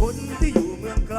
คนที่อยู่เมืองไกล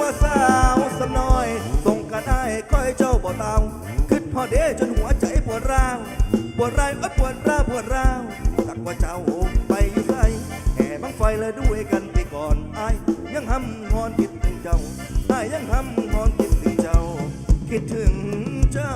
ว่าสาวสำน้อยส่งกันได้ค่อยเจ้าบ่เตาขึ้นพอเดจนหัวใจปวดร้าวปวดร้ายปวดร้าวปวดร้าวตักว่าเจ้าไปอยู่ไกลแห่บังไฟแล้วด้วยกันไปก่อนไอ้ยังหำหอนคิดถึงเจ้าไอ้ยังหำหอนคิดถึงเจ้า คิดถึงเจ้า